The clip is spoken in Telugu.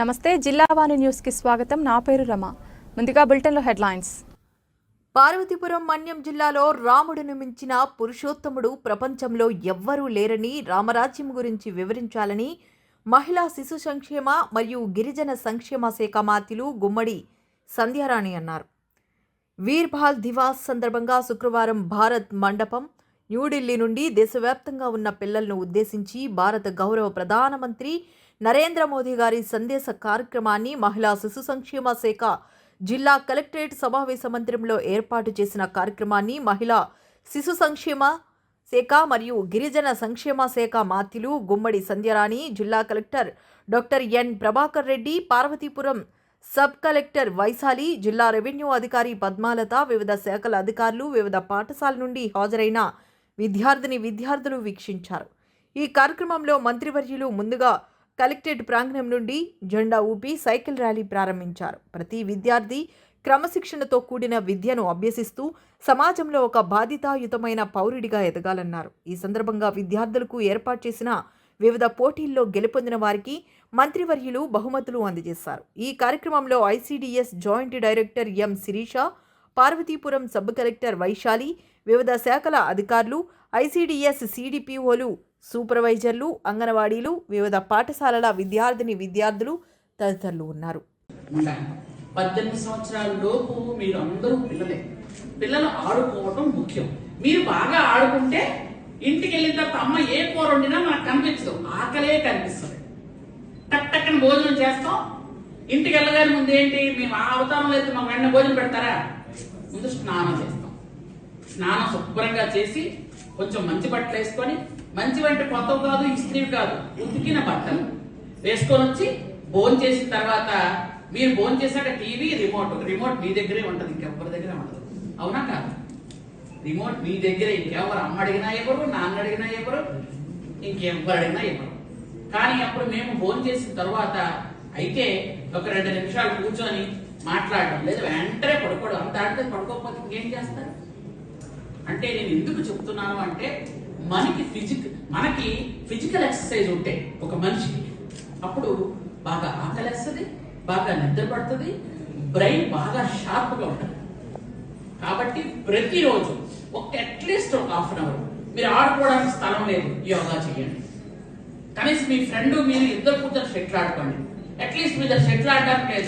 నమస్తే జిల్లావాణి న్యూస్కి స్వాగతం. నా పేరు రమ. ముందుగా బులెటిన్లో హెడ్లైన్స్. పార్వతీపురం మన్యం జిల్లాలో రాముడిని మించిన పురుషోత్తముడు ప్రపంచంలో ఎవ్వరూ లేరని రామరాజ్యం గురించి వివరించాలని మహిళా శిశు సంక్షేమ మరియు గిరిజన సంక్షేమ శాఖ మాత్యులు గుమ్మడి సంధ్యారాణి అన్నారు. వీర్భాల్ దివాస్ సందర్భంగా శుక్రవారం భారత్ మండపం న్యూఢిల్లీ నుండి దేశవ్యాప్తంగా ఉన్న పిల్లలను ఉద్దేశించి భారత గౌరవ ప్రధానమంత్రి నరేంద్ర మోదీ గారి సందేశ కార్యక్రమాన్ని మహిళా శిశు సంక్షేమ శాఖ జిల్లా కలెక్టరేట్ సమావేశ మందిరంలో ఏర్పాటు చేసిన కార్యక్రమాన్ని మహిళా శిశు సంక్షేమ శాఖ మరియు గిరిజన సంక్షేమ శాఖ మాత్యులు గుమ్మడి సంధ్యరాణి జిల్లా collector doctor N Prabhakar Reddy Parvathipuram sub collector Vaishali జిల్లా రెవెన్యూ అధికారి పద్మాలత వివిధ శాఖల అధికారులు వివిధ పాఠశాల నుండి హాజరైన విద్యార్థిని విద్యార్థులు వీక్షించారు. ఈ కార్యక్రమంలో మంత్రివర్యులు ముందుగా కలెక్టరేట్ ప్రాంగణం నుండి జెండా ఊపి సైకిల్ ర్యాలీ ప్రారంభించారు. ప్రతి విద్యార్థి క్రమశిక్షణతో కూడిన విద్యను అభ్యసిస్తూ సమాజంలో ఒక బాధితాయుతమైన పౌరుడిగా ఎదగాలన్నారు. ఈ సందర్భంగా విద్యార్థులకు ఏర్పాటు చేసిన వివిధ పోటీల్లో గెలుపొందిన వారికి మంత్రివర్యులు బహుమతులు అందజేశారు. ఈ కార్యక్రమంలో ICDS joint director M Sirisha Parvathipuram sub collector Vaishali వివిధ శాఖల అధికారులు ఐసీడీఎస్ సీడీపీఓలు సూపర్వైజర్లు అంగన్వాడీలు వివిధ పాఠశాలల విద్యార్థిని విద్యార్థులు తదితరులు ఉన్నారు. పద్దెనిమిది సంవత్సరాల లోపు మీరు అందరూ పిల్లలే. పిల్లలు ఆడుకోవడం ముఖ్యం. మీరు బాగా ఆడుకుంటే ఇంటికి వెళ్ళిన తర్వాత అమ్మ ఏ కూర వండినా మనకు కనిపించదు. ఆకలే కనిపిస్తుంది. టక్ టక్కన భోజనం చేస్తాం. ఇంటికి వెళ్ళగానే ముందు ఏంటి? మేము ఆ అవతారంలో అయితే మాకు వెంటనే భోజనం పెడతారా? ముందు స్నానం చేస్తాం. స్నానం శుభ్రంగా చేసి కొంచెం మంచి బట్టలు వేసుకొని మంచి అంటే కొత్తవి కాదు ఇస్త్రీ కాదు ఉతికిన బట్టలు. వేసుకొని వచ్చి భోజనం చేసిన తర్వాత మీరు భోజనం చేశాక టీవీ రిమోట్ రిమోట్ మీ దగ్గరే ఉంటుంది ఇంకెవరి దగ్గర ఉండదు. అవునా కాదు? రిమోట్ మీ దగ్గరే ఇంకెవరు అమ్మ అడిగినా ఎవరు నాన్న అడిగినా ఎవరు ఇంకెవ్వరు అడిగినా ఎవరు కానీ అప్పుడు మేము భోజనం చేసిన తర్వాత అయితే ఒక రెండు నిమిషాలు కూర్చొని మాట్లాడడం లేదు వెంటనే పడుకోవడం అంత అంటే పడుకోకపోతే ఇంకేం చేస్తారు? అంటే నేను ఎందుకు చెప్తున్నాను అంటే మనకి ఫిజిక్ మనకి ఫిజికల్ ఎక్సర్సైజ్ ఉంటే ఒక మనిషి అప్పుడు బాగా ఆకలేస్తుంది బాగా నిద్ర పడుతుంది బ్రెయిన్ బాగా షార్ప్గా ఉంటుంది. కాబట్టి ప్రతిరోజు ఒక అట్లీస్ట్ ఒక హాఫ్ అన్ అవర్ మీరు ఆడుకోవడానికి స్థలం లేదు యోగా చేయండి. కనీసం మీ ఫ్రెండ్ మీరు ఇద్దరు కూర్చొని షెటిల్ ఆడుకోండి. అట్లీస్ట్ మీద షెటిల్ ఆడడానికి లేదు.